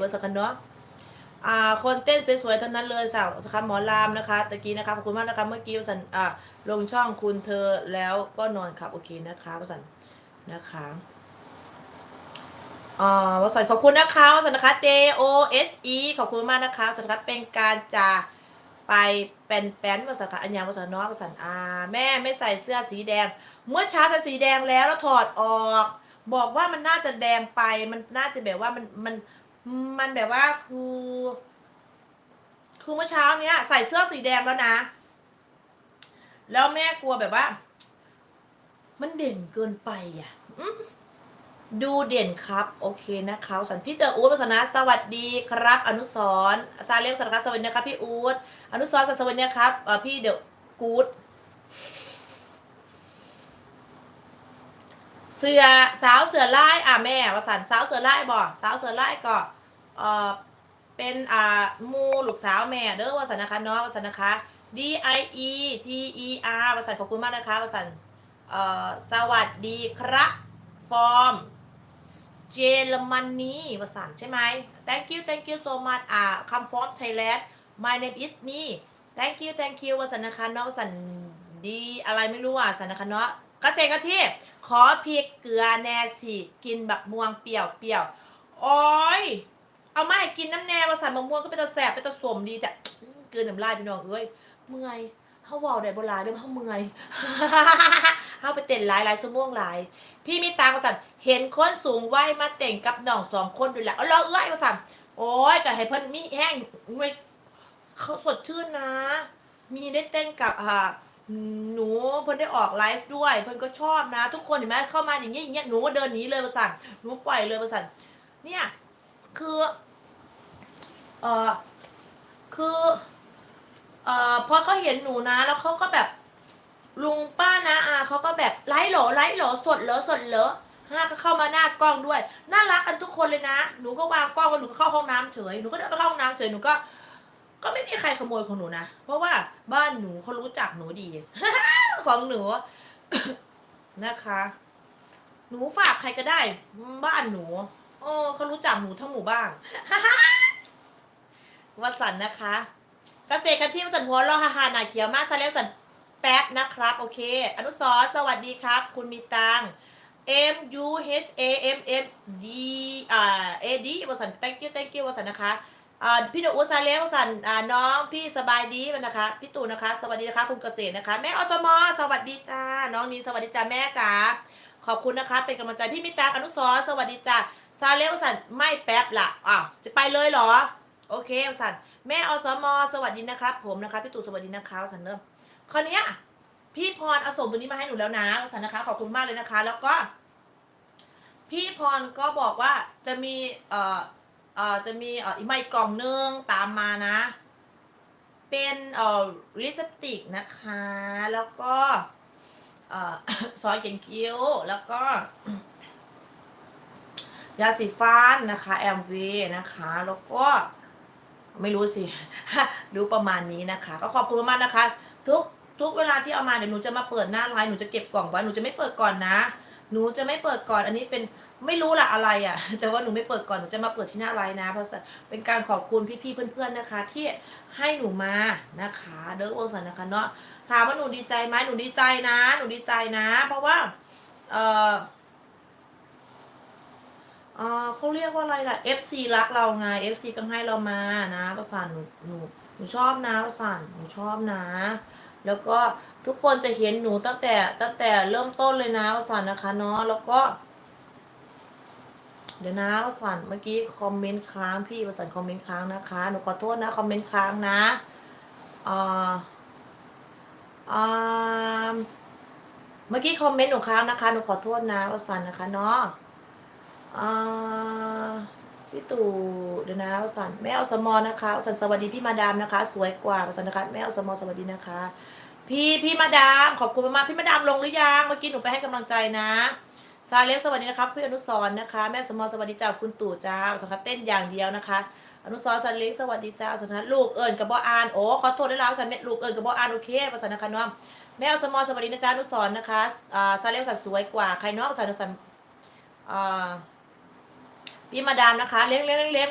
ว่าสักคันเนาะอ่าคนเต้นสวยๆทั้งนั้นเลยสาวสครับหมอรามนะคะตะกี้นะคะขอบคุณมากนะคะเมื่อกี้วสันอ่าลงช่องคุณเธอแล้วก็นอนครับโอเคนะคะวสันนะคะอ่าวสันขอบคุณนะคะวสันนะคะ J O S E ขอบคุณมากนะคะสันนะคะเป็นการจะไปเป็นแป้นวสันค่ะอัญญาวสันเนาะวสันอ่าแม่ไม่ใส่เสื้อสีแดง เมื่อเช้าใส่สีแดงแล้วแล้วถอดออก บอกว่ามันน่าจะแดงไปมันน่าจะแบบว่ามันมัน มันแบบว่าคือคือเมื่อเช้าเนี้ย ใส่เสื้อสีแดงแล้วนะ แล้วแม่กลัวแบบว่า มันเด่นเกินไปอะดูเด่นครับ โอเคนะคะสันพี่เตอร์อูดพัฒนาสวัสดีครับ อนุสรซาเลียมสันกัสสวัสดีนะครับพี่อูดอนุสรณ์สวัสดีนะครับเอ่อพี่เดอะกูดเสือสาวเสือไล่อะแม่วสันสาวเสือไล่บ่สาวเสือไล่ก็ เออเป็นอ่ามูลูกสาวแม่เด้อวสันนะคะเนาะวสันนะคะ D I E T E R วสันขอบคุณมากนะคะวสันเอ่อสวัสดีครับฟอร์มเยอรมนีวสันใช่ไหม thank you thank you so much อ่า come from Thailand my name is me thank you thank you วสันนะคะเนาะวสันดีอะไรไม่รู้อะสันนะคะเนาะเกษตรกะทิขอพริกเกลือแนสิกินแบบม่วงเปรี้ยวเปรี้ยวโอ้ย เอามาให้กินน้ำแน่มาใส่มะม่วงก็เป็นตะแสบเป็นตะสมดีแต่เกินน้ำลายพี่น้องเอ้ยเมื่อยเขาว่าได้โบราณเด้อเขาเมื่อยเขาไปเต้นหลายหลายชั่วโมงหลาย พี่มีตางมาสั่นเห็นคนสูงวัยมาเต้นกับน้องสองคนดูแลเอาเราเอ้ยมาสั่นโอ้ยก็ให้เพิ่นมีแห้งเว้ยเขาสดชื่นนะ มีได้เต้นกับอ่าหนูเพิ่นได้ออกไลฟ์ด้วย เพิ่นก็ชอบนะ ทุกคนเห็นไหมเข้ามาอย่างเงี้ยอย่างเงี้ยหนูก็เดินหนีเลยประสันหนูปล่อยเลยประสันเนี่ยคือ เออคือเอ่อพอเขาเห็นหนูนะแล้วเขาก็แบบลุงป้านะอาเขาก็แบบไลฟ์เหรอไลฟ์เหรอสดเหรอสดเหรอห้าก็เข้ามาหน้ากล้องด้วย น่ารักกันทุกคนเลยนะ หนูก็วางกล้องไว้หนูเข้าห้องน้ำเฉย หนูก็เดินไปเข้าห้องน้ำเฉย หนูก็ ก็ไม่มีใครขโมยของหนูนะ เพราะว่าบ้านหนูเขารู้จักหนูดี ของหนูนะคะ หนูฝากใครก็ได้ บ้านหนู โอ้เขารู้จักหนูทั้งหมู่บ้าน วสันนะคะเกษตรกันที่วสันหัวรอฮาฮาหนาเขียวมากซาเลวสันแป๊บนะครับ โอเค อนุสรสวัสดีครับ คุณมีตัง M U H A M M D อ่า A D วสันต์ thank you thank you วสันนะคะอ่าพี่ดอกอุซาเลี้ยงสันอ่าน้องพี่สบายดีมันนะคะ พี่ตู่นะคะ สวัสดีนะคะ คุณเกษตรนะคะ แม่อสมอสวัสดีจ้า น้องนีสวัสดีจ้าแม่จ๋าขอบคุณนะคะ เป็นกำลังใจพี่มิตรอนุสรสวัสดีจ้าซาเลี้ยงสันไม่แป๊บละอ้าวจะไปเลยเหรอ โอเคสันแม่อสมอสวัสดีนะครับ ผมนะคะพี่ตู่สวัสดีนะคะสันเริ่มคราวนี้พี่พรเอาส่งตัวนี้มาให้หนูแล้วนะสันนะคะขอบคุณมากเลยนะคะ แล้วก็ พี่พรก็บอกว่าจะมีเอ่อเอ่อจะมีเอ่ออีกไม่กล่องนึงตามมานะ เป็นเอ่อลิสติกนะคะ แล้วก็เอ่อซอยเขียนคิ้วแล้วก็ยาสีฟันนะคะแอมวีนะคะ แล้วก็ ไม่รู้สิรู้ประมาณนี้นะคะ ก็ขอบคุณมากนะคะ ทุกทุกเวลาที่เอามาเดี๋ยวหนูจะมาเปิดหน้าไลน์หนูจะเก็บกล่องไว้หนูจะไม่เปิดก่อนนะ หนูจะไม่เปิดก่อนอันนี้เป็นไม่รู้ละอะไรอะ่ะ แต่ว่าหนูไม่เปิดก่อนหนูจะมาเปิดที่หน้าไลน์นะ เพราะเป็นการขอบคุณพี่ๆเพื่อนๆนะคะ ที่ให้หนูมานะคะเด้อโอสันนะคะเนาะถามว่าหนูดีใจไหมหนูดีใจนะ หนูดีใจนะ เพราะว่า เออ เขาเรียกว่าอะไรล่ะ FC รักเราไง FC ก็ให้เรามานะประสานหนูหนูหนูชอบนะประสานหนูชอบนะ แล้วก็ทุกคนจะเห็นหนูตั้งแต่ตั้งแต่เริ่มต้นเลยนะประสานนะคะเนาะแล้วก็ เดี๋ยวนะประสานเมื่อกี้คอมเมนต์ค้างพี่ประสานคอมเมนต์ค้างนะคะหนูขอโทษนะคอมเมนต์ค้างนะอ่าอ่าเมื่อกี้คอมเมนต์หนูค้างนะคะหนูขอโทษนะประสานนะคะเนาะอ่า พี่ตู่เดี๋ยวนะประสานแม่อสมอนะคะประสานสวัสดีพี่มาดามนะคะ สวยกว่าสานนะคะแม่อสมอสวัสดีนะคะ พี่พี่มาดามขอบคุณมากๆพี่มาดามลงหรือยังเมื่อกี้หนูไปให้กำลังใจนะซาเลียสวัสดีนะครับพี่อนุสรนะคะ แม่สมอสวัสดีจ้าคุณตู่จ้าสังคับเต้นอย่างเดียวนะคะอนุสรณ์ซาเลียสวัสดีจ้าสันนะลูกเอิญกับบออานโอ้ขอโทษได้แล้วสันแม่ลูกเอิญกับบออานโอเคภาษานะคะเนาะแม่อสมอสวัสดีนะจ้าอนุสรนะคะอ่าซาเลียสันสวยกว่าใครเนาะสันสันอ่า พี่มาดามนะคะ เลี้ยงเลี้ยงเลี้ยง